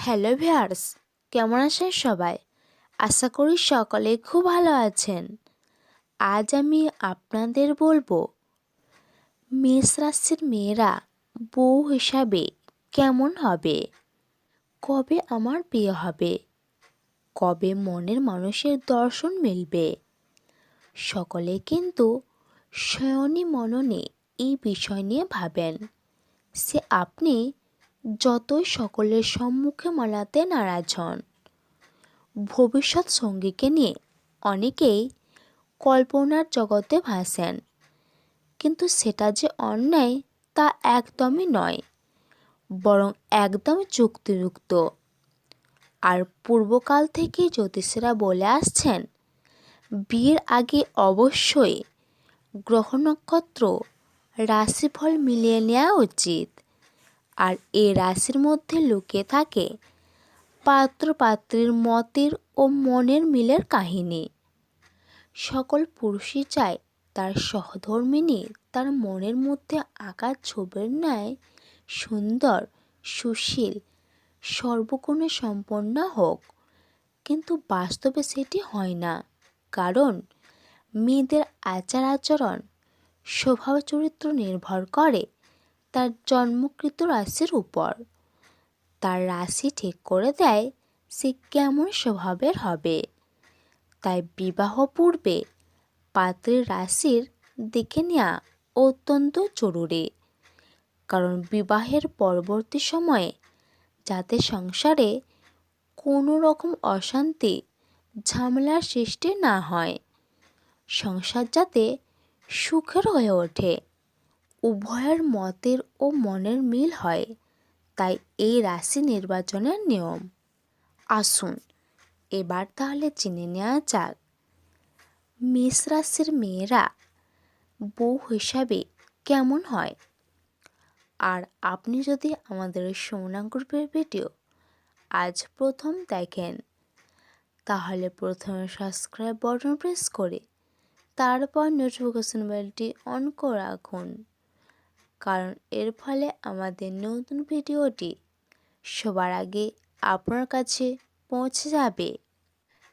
Hello viewers কেমন আছেন সবাই? আশা করি সকলে খুব ভালো আছেন। আজ আমি আপনাদের বলব, মেষ রাশির মেয়েরা বউ হিসাবে কেমন হবে? কবে আমার বিয়ে হবে? কবে মনের মানুষের দর্শন মিলবে? সকলে কিন্তু শয়নী মননে এই বিষয় নিয়ে ভাবেন। সে আপনি যতই সকলের সম্মুখে মানাতে নারাজ হন। ভবিষ্যৎ সঙ্গীকে নিয়ে অনেকেই কল্পনার জগতে ভাসেন, কিন্তু সেটা যে অন্যায় তা একদমই নয়, বরং একদম যুক্তিযুক্ত। আর পূর্বকাল থেকে জ্যোতিষীরা বলে আসছেন, বিয়ের আগে অবশ্যই গ্রহ নক্ষত্র রাশিফল মিলিয়ে নেওয়া উচিত। আর এ রাশির মধ্যে লুকিয়ে থাকে পাত্র পাত্রীর মতের ও মনের মিলের কাহিনী। সকল পুরুষই চায় তার সহধর্মিনী তার মনের মধ্যে আঁকা ছবির ন্যায় সুন্দর, সুশীল, সর্বগুণে সম্পন্ন হোক। কিন্তু বাস্তবে সেটি হয় না। কারণ মেয়েদের আচার আচরণ স্বভাব চরিত্র নির্ভর করে। তার জন্মকৃত রাশির উপর। তার রাশি ঠিক করে দেয় সে কেমন স্বভাবের হবে। তাই বিবাহ পূর্বে পাত্রের রাশির দেখে নেওয়া অত্যন্ত জরুরি। কারণ বিবাহের পরবর্তী সময়ে যাতে সংসারে কোনো রকম অশান্তি, ঝামেলার সৃষ্টি না হয়, সংসার যাতে সুখের হয়ে ওঠে। উভয়ের মতের ও মনের মিল হয়, তাই এই রাশি নির্বাচনের নিয়ম। আসুন এবার তাহলে চিনে নেওয়া যাক। মেষ রাশির মেয়েরা বউ হিসাবে কেমন হয়? আর আপনি যদি আমাদের সোনা গ্রুপের ভিডিও আজ প্রথম দেখেন, তাহলে প্রথমে সাবস্ক্রাইব বটন প্রেস করে তারপর নোটিফিকেশন বেলটি অন করে রাখুন। কারণ এর ফলে আমাদের নতুন ভিডিওটি সবার আগে আপনার কাছে পৌঁছে যাবে।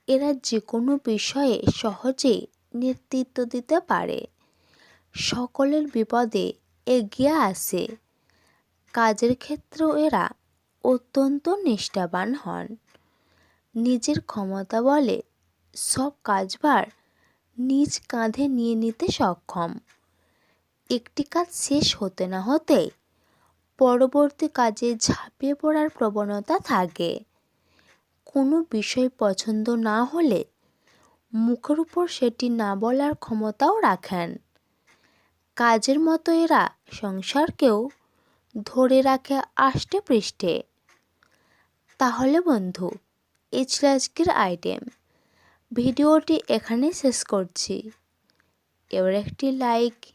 এরা যে কোনো বিষয়ে সহজেই নেতৃত্ব দিতে পারে। সকলের বিপদে এগিয়ে আসে। কাজের ক্ষেত্রেও এরা অত্যন্ত নিষ্ঠাবান হন। নিজের ক্ষমতা বলে সব কাজবার নিজ কাঁধে নিয়ে নিতে সক্ষম। একটি কাজ শেষ হতে না হতে পরবর্তী কাজে ঝাঁপিয়ে পড়ার প্রবণতা থাকে। কোনো বিষয় পছন্দ না হলে মুখের উপর সেটি না বলার ক্ষমতাও রাখেন। কাজের মতো এরা সংসারকেও ধরে রাখে আষ্টে পৃষ্ঠে। তাহলে বন্ধু এই ছিল আজকের আইটেম। ভিডিওটি এখানে শেষ করছি। এবার একটি লাইক